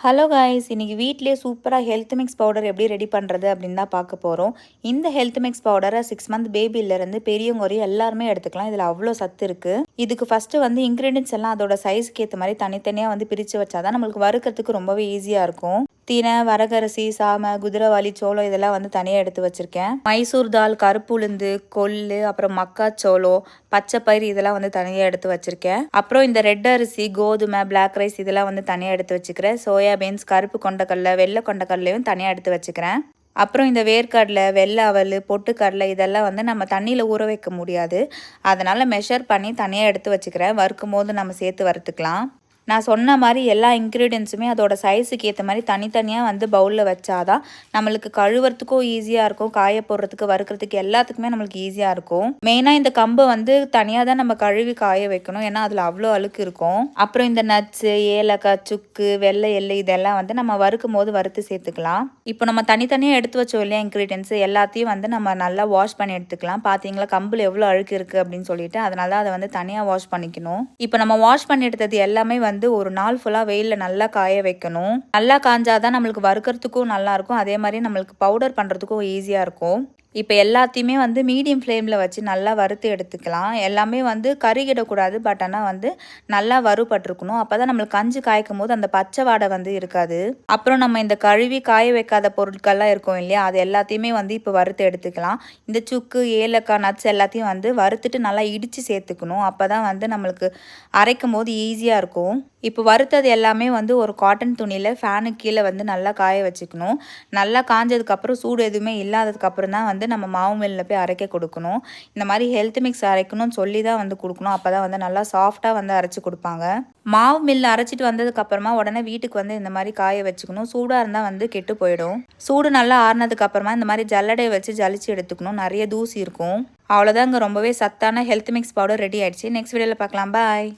Hello guys இன்றைக்கி வீட்டிலேயே சூப்பராக ஹெல்த் மிக்ஸ் பவுடர் எப்படி ரெடி பண்ணுறது அப்படின்னு தான் பார்க்க போகிறோம் இந்த ஹெல்த் மிக்ஸ் பவுடரை சிக்ஸ் மந்த் பேபிலேருந்து பெரியவங்க வரையும் எல்லாருமே எடுத்துக்கலாம். இதில் அவ்வளோ சத்து இருக்குது இதுக்கு ஃபஸ்ட்டு வந்து இன்க்ரீடியன்ஸ் எல்லாம் அதோட சைஸ்க்கு ஏற்ற மாதிரி தனித்தனியாக வந்து பிரித்து வச்சா தான் நம்மளுக்கு வறுக்கிறதுக்கு ரொம்பவே ஈஸியாக இருக்கும். தினை வரகரிசி சாமை குதிரைவாளி சோளம் இதெல்லாம் வந்து தனியாக எடுத்து வச்சுருக்கேன். மைசூர் தால் கருப்பு உளுந்து கொள்ளு அப்புறம் மக்காச்சோளம் பச்சை இதெல்லாம் வந்து தனியாக எடுத்து வச்சுருக்கேன். அப்புறம் இந்த ரெட் அரிசி கோதுமை பிளாக் ரைஸ் இதெல்லாம் வந்து தனியாக எடுத்து வச்சுக்கிறேன். சோயாபீன்ஸ் கருப்பு கொண்டக்கடலை வெள்ளை கொண்டக்கடலையும் தனியாக எடுத்து வச்சுக்கிறேன். அப்புறம் இந்த வேர்க்கடலை வெள்ளை அவல் பொட்டுக்கடலை இதெல்லாம் வந்து நம்ம தண்ணியில் ஊற வைக்க முடியாது. அதனால் மெஷர் பண்ணி தனியாக எடுத்து வச்சுக்கிறேன். வறுக்கும் போது நம்ம சேர்த்து வறுத்துக்கலாம். நான் சொன்ன மாதிரி எல்லா இன்க்ரீடியன்ஸுமே அதோட சைஸுக்கு ஏற்ற மாதிரி தனித்தனியாக வந்து பவுலில் வச்சாதான் நம்மளுக்கு கழுவுறதுக்கும் ஈஸியாக இருக்கும் காய போடுறதுக்கு வறுக்கிறதுக்கு எல்லாத்துக்குமே நம்மளுக்கு ஈஸியாக இருக்கும். மெயினாக இந்த கம்பை வந்து தனியாக தான் நம்ம கழுவி காய வைக்கணும் ஏன்னா அதில் அவ்வளோ அழுக்கு இருக்கும். அப்புறம் இந்த நட்ஸு ஏலக்காய் சுக்கு வெள்ளை எள்ளு இதெல்லாம் வந்து நம்ம வறுக்கும் போது வறுத்து சேர்த்துக்கலாம். இப்போ நம்ம தனித்தனியாக எடுத்து வச்சோம் இல்லையா இன்க்ரீடியன்ஸ் எல்லாத்தையும் வந்து நம்ம நல்லா வாஷ் பண்ணி எடுத்துக்கலாம். பார்த்தீங்களா கம்பில் எவ்வளோ அழுக்கு இருக்குது அப்படின்னு சொல்லிட்டு அதனால அதை வந்து தனியாக வாஷ் பண்ணிக்கணும். இப்போ நம்ம வாஷ் பண்ணி எடுத்தது எல்லாமே வந்து வந்து ஒரு நாள் ஃபுல்லாக வெயிலில் நல்லா காய வைக்கணும். நல்லா காஞ்சாதான் நம்மளுக்கு வறுக்கிறதுக்கும் நல்லாயிருக்கும் அதே மாதிரி நம்மளுக்கு பவுடர் பண்ணுறதுக்கும் ஈஸியாக இருக்கும். இப்போ எல்லாத்தையுமே வந்து மீடியம் ஃப்ளேமில் வச்சு நல்லா வறுத்து எடுத்துக்கலாம். எல்லாமே வந்து கருகிடக்கூடாது பட் ஆனால் வந்து நல்லா வறுபட்டிருக்கணும். அப்போ தான் நம்மளுக்கு கஞ்சி காய்க்கும் போது அந்த பச்சை வாடை வந்து இருக்காது. அப்புறம் நம்ம இந்த கழுவி காய வைக்காத பொருட்கள்லாம் இருக்கும் இல்லையா? அது எல்லாத்தையுமே வந்து இப்போ வறுத்து எடுத்துக்கலாம். இந்த சுக்கு ஏலக்காய் நட்ஸ் எல்லாத்தையும் வந்து வறுத்துட்டு நல்லா இடித்து சேர்த்துக்கணும். அப்போ தான் வந்து நம்மளுக்கு அரைக்கும் போது ஈஸியாக இருக்கும். இப்போ வறுத்தது எல்லாமே வந்து ஒரு காட்டன் துணியில் ஃபேனுக்கு கீழே வந்து நல்லா காய வச்சுக்கணும். நல்லா காஞ்சதுக்கப்புறம் சூடு எதுவுமே இல்லாததுக்கப்புறம் தான் வந்து நம்ம மாவு மில்லில் போய் அரைக்க கொடுக்கணும். இந்த மாதிரி ஹெல்த் மிக்ஸ் அரைக்கணும்னு சொல்லி தான் வந்து கொடுக்கணும். அப்போ தான் வந்து நல்லா சாஃப்டாக வந்து அரைச்சி கொடுப்பாங்க. மாவு மில்லு அரைச்சிட்டு வந்ததுக்கப்புறமா உடனே வீட்டுக்கு வந்து இந்த மாதிரி காய வச்சுக்கணும். சூடாக இருந்தால் வந்து கெட்டு போயிடும். சூடு நல்லா ஆறுனதுக்கப்புறமா இந்த மாதிரி ஜல்லடையை வச்சு ஜலிச்சு எடுத்துக்கணும். நிறைய தூசி இருக்கும். அவ்வளோதாங்க ரொம்பவே சத்தான ஹெல்த் மிக்ஸ் பவுடர் ரெடி ஆயிடுச்சு. நெக்ஸ்ட் வீடியோவில் பார்க்கலாம். பாய்